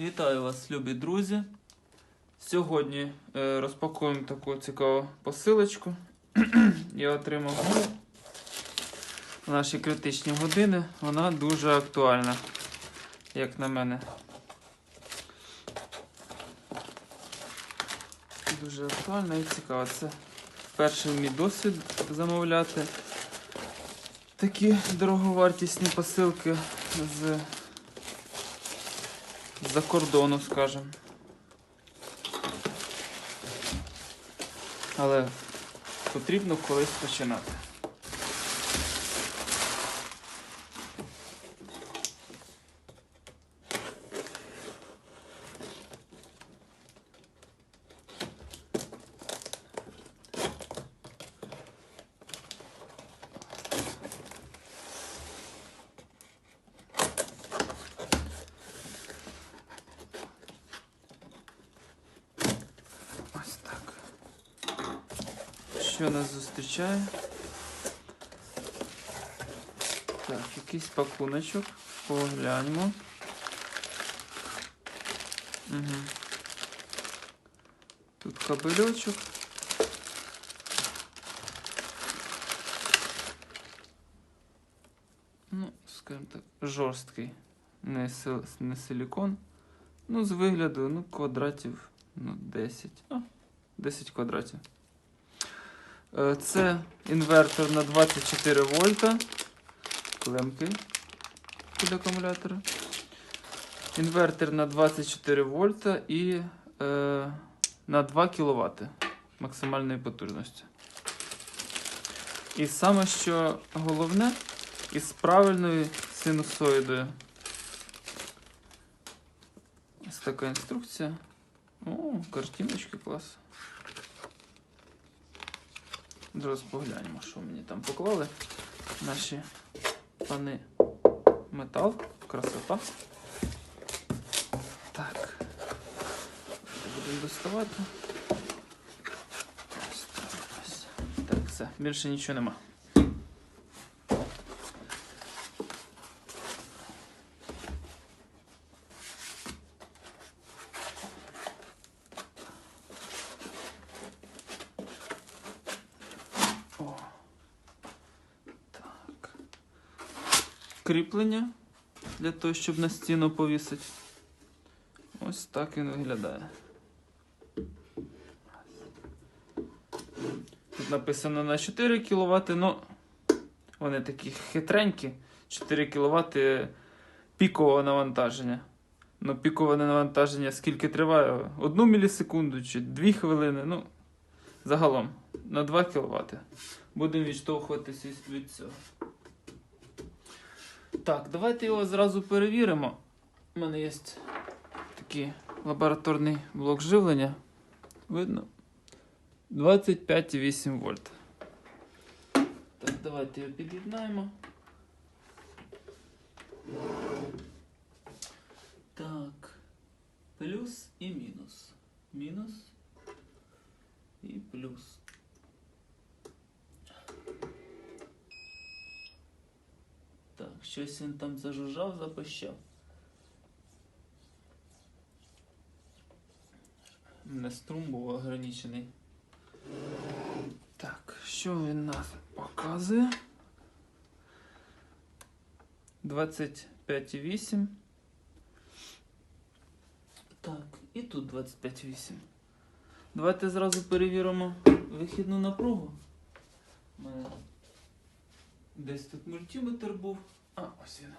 Вітаю вас, любі друзі. Сьогодні е, розпакуємо таку цікаву посилочку. Я отримав в наші критичні години. Вона дуже актуальна, як на мене. Дуже актуальна і цікава. Це перший мій досвід замовляти такі дороговартісні посилки з з-за кордону, скажем. Але потрібно колись починати. Ось так. Що нас зустрічає? Так, якийсь пакуночок. Погляньмо. Угу. Тут кабельочок. Ну, скажімо так, жорсткий. Не, не силікон. Ну, з вигляду, ну, квадратів, ну, 10. А, 10 квадратів. Е, Це інвертор на 24 вольта. Клемки під акумулятора. Інвертор на 24 вольта і е, на 2 кВт максимальної потужності. І саме що головне, із правильною синусоїдою. Ось така інструкція. О, картиночки клас. Зараз поглянемо, що мені там поклали. Наші пани метал, красота. Так. Будемо доставати. Ось так, ось. Так, все, більше нічого нема. Кріплення для того, щоб на стіну повісити. Ось так він виглядає. Тут написано на 4 кВт, ну вони такі хитренькі. 4 кВт пікового навантаження. Ну, пікове навантаження скільки триває? Одну мілісекунду чи 2 хвилини. Ну, загалом на 2 кВт. Будемо відштовхуватися від цього. Так, давайте його зразу перевіримо. У мене є такий лабораторний блок живлення. Видно? 25,8 вольт. Так, давайте його під'єднаємо. Так. Плюс і мінус. Мінус і плюс. Щось він там зажужжав, запищав. У мене струм був ограничений. Так, що він нас показує? 25,8. Так, і тут 25,8. Давайте зразу перевіримо вихідну напругу. У мене Десь тут мультиметр був. А, ось він.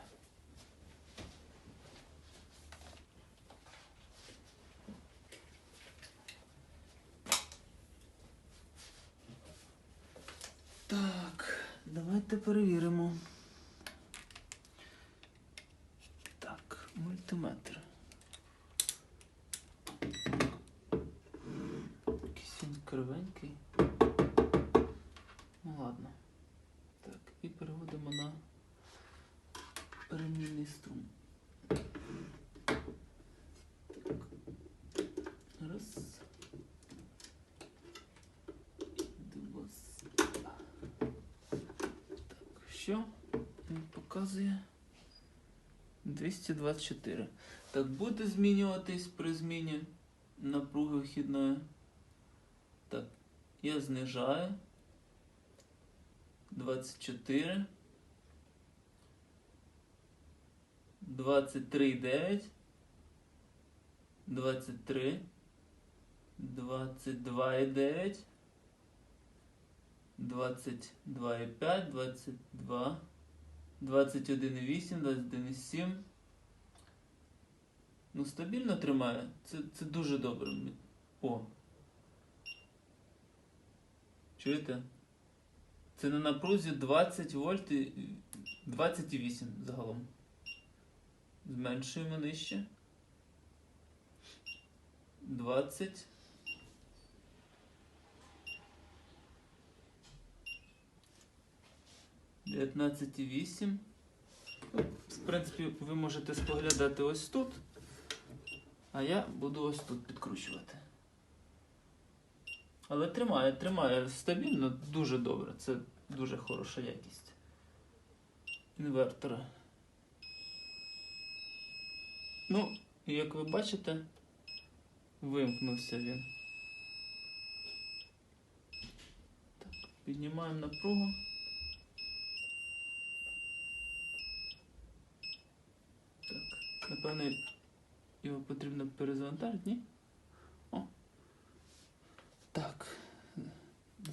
Так, давайте перевіримо. Так, мультиметр. Якийсь він кривенький. Ну ладно. Так, і переводимо на перемінний струм. Раз. Два. Так, що? Він показує 224. Так буде змінюватись при зміні напруги вхідної. Так, я знижаю. 24. 23,9. 23. 22,9. 22,5, 22. 21,8, 21,7. Ну, стабільно тримає. Це, це дуже добре. О. Чуєте? Це на напрузі 20 вольт і 28 загалом. Зменшуємо нижче. 20. Дев'ятнадцять і вісім. Ну, В принципі, ви можете споглядати ось тут, а я буду ось тут підкручувати. Але тримає, тримає стабільно, дуже добре. Це дуже хороша якість інвертора. Ну, як ви бачите, вимкнувся він. Так, піднімаємо напругу. Так, напевно, його потрібно перезавантажити, ні? О. Так.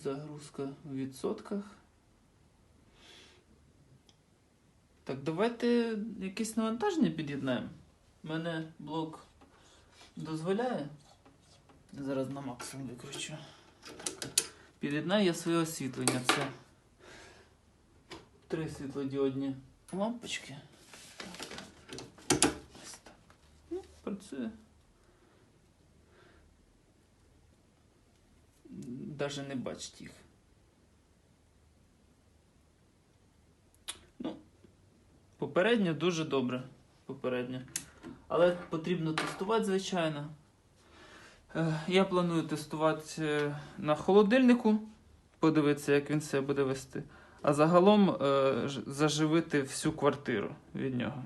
Загрузка в відсотках. Так, давайте якесь навантаження під'єднаємо. Мене блок дозволяє. Зараз на максимум викручу. Під'єднаю я своє освітлення. Це три світлодіодні лампочки. Ось так. Ну, працює. Даже не бачить їх. Ну, попередньо дуже добре. Попередньо. Але потрібно тестувати, звичайно. Е, Я планую тестувати е, на холодильнику, подивитися, як він себе буде вести. А загалом е, заживити всю квартиру від нього.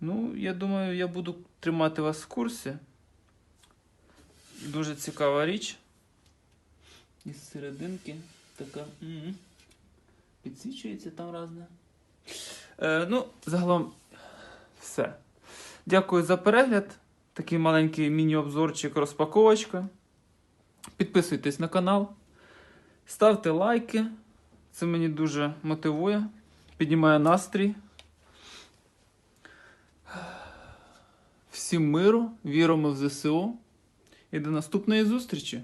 Ну, я думаю, я буду тримати вас в курсі. Дуже цікава річ. Із серединки така. м Підсвічується там разне. Е, ну, загалом все. Дякую за перегляд. Такий маленький міні-обзорчик, розпаковочка. Підписуйтесь на канал. Ставте лайки. Це мені дуже мотивує. Піднімає настрій. Всім миру, віримо в ЗСУ. І до наступної зустрічі!